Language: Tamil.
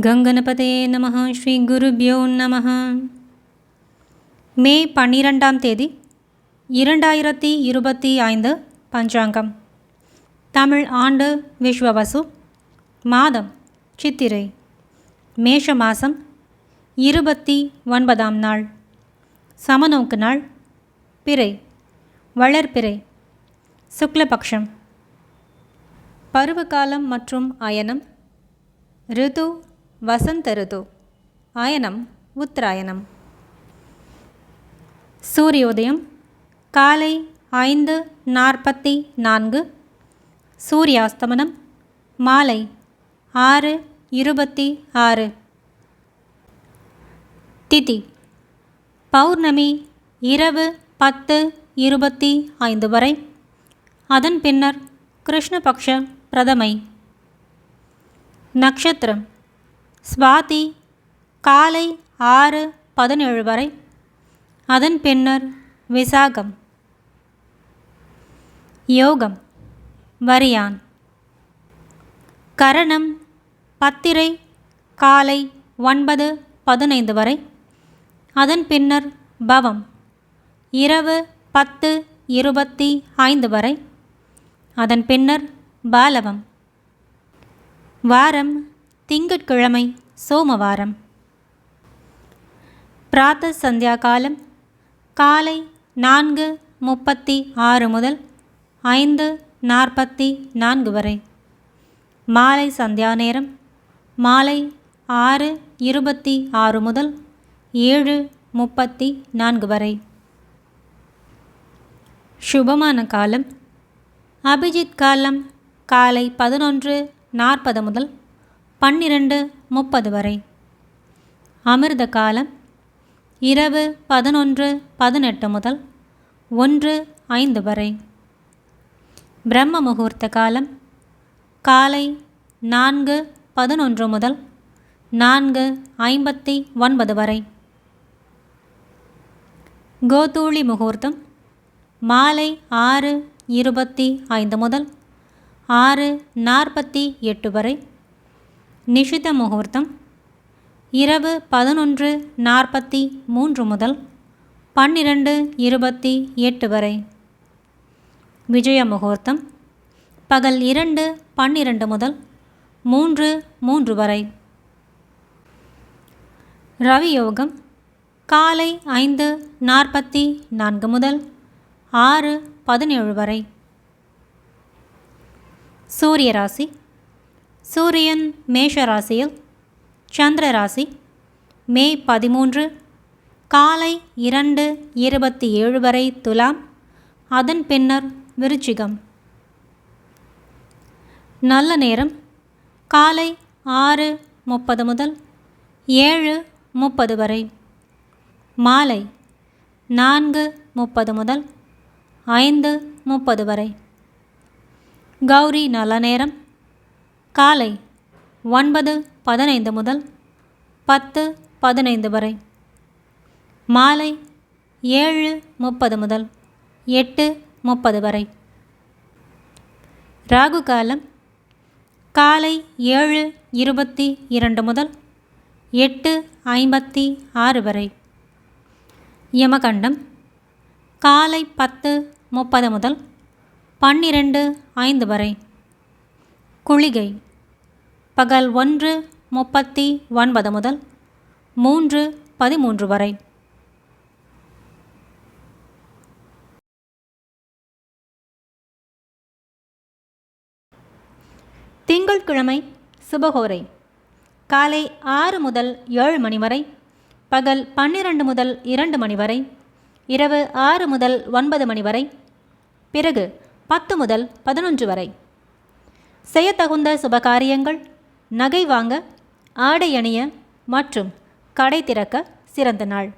கங்கணபதே நம ஸ்ரீ குருபியோ நம மே பன்னிரெண்டாம் தேதி இரண்டாயிரத்தி இருபத்தி ஐந்து பஞ்சாங்கம். தமிழ் ஆண்டு விஸ்வவசு மாதம் சித்திரை மேஷ மாதம் இருபத்தி ஒன்பதாம் நாள். சமநோக்கு நாள் பிறை வளர்பிறை சுக்லபக்ஷம். பருவகாலம் மற்றும் அயனம் ரிது வசந்த ரிது அயனம் உத்தராயணம். சூரியோதயம் காலை ஐந்து நாற்பத்தி நான்கு. சூரியாஸ்தமனம் மாலை ஆறு இருபத்தி ஆறு. திதி பௌர்ணமி இரவு பத்து இருபத்தி ஐந்து வரை. அதன் பின்னர் கிருஷ்ணபக்ஷ பிரதமை. நட்சத்திரம் ஸ்வாதி காலை ஆறு பதினேழு வரை. அதன் பின்னர் விசாகம். யோகம். வரியான். கரணம் பத்திரை காலை ஒன்பது பதினைந்து வரை. அதன் பின்னர் பவம். இரவு பத்து இருபத்தி ஐந்து வரை. அதன் பின்னர் பாலவம். வாரம் திங்கட்கிழமை சோமவாரம். பிராத்த சந்தியா காலம் காலை நான்கு முப்பத்தி ஆறு முதல் ஐந்து நாற்பத்தி நான்கு வரை. மாலை சந்தியா நேரம் மாலை ஆறு இருபத்தி ஆறு முதல் ஏழு முப்பத்தி நான்கு வரை. சுபமான காலம் அபிஜித் காலம் காலை பதினொன்று நாற்பது முதல் பன்னிரண்டு முப்பது வரை. அமிர்த காலம் இரவு பதினொன்று பதினெட்டு முதல் ஒன்று ஐந்து வரை. பிரம்ம முகூர்த்த காலம் காலை நான்கு பதினொன்று முதல் நான்கு ஐம்பத்தி ஒன்பது வரை. கோதூளி முகூர்த்தம் மாலை ஆறு இருபத்தி ஐந்து முதல் ஆறு நாற்பத்தி எட்டு வரை. நிஷித முகூர்த்தம். இரவு பதினொன்று நாற்பத்தி மூன்று முதல் பன்னிரண்டு இருபத்தி எட்டு வரை. விஜய முகூர்த்தம். பகல் இரண்டு பன்னிரண்டு முதல் மூன்று மூன்று வரை. ரவி யோகம். காலை ஐந்து நாற்பத்தி நான்கு முதல் ஆறு பதினேழு வரை. சூரிய ராசி. சூரியன் மேஷ ராசியில் சந்திர ராசி மே பதிமூன்று காலை இரண்டு இருபத்தி ஏழு வரை துலாம் அதன் பின்னர் விருச்சிகம். நல்ல நேரம் காலை ஆறு முப்பது முதல் ஏழு முப்பது வரை. மாலை நான்கு முப்பது முதல் ஐந்து முப்பது வரை. கௌரி நல்ல நேரம் காலை ஒன்பது பதினைந்து முதல் பத்து பதினைந்து வரை. மாலை ஏழு முப்பது முதல் எட்டு முப்பது வரை. ராகு காலம் காலை ஏழு இருபத்தி இரண்டு முதல் எட்டு ஐம்பத்தி ஆறு வரை. யமகண்டம் காலை பத்து முப்பது முதல் பன்னிரண்டு ஐந்து வரை. குளிகை. பகல் ஒன்று முப்பத்தி ஒன்பது முதல் மூன்று பதிமூன்று வரை. திங்கட்கிழமை சுபகோரை. காலை ஆறு முதல் ஏழு மணி வரை பகல் பன்னிரண்டு முதல் இரண்டு மணி வரை இரவு ஆறு முதல் ஒன்பது மணி வரை பிறகு பத்து முதல் பதினொன்று வரை. செய்யத்தகுந்த சுபகாரியங்கள் நகை வாங்க ஆடை அணிய மற்றும் கடை திறக்க சிறந்த நாள்.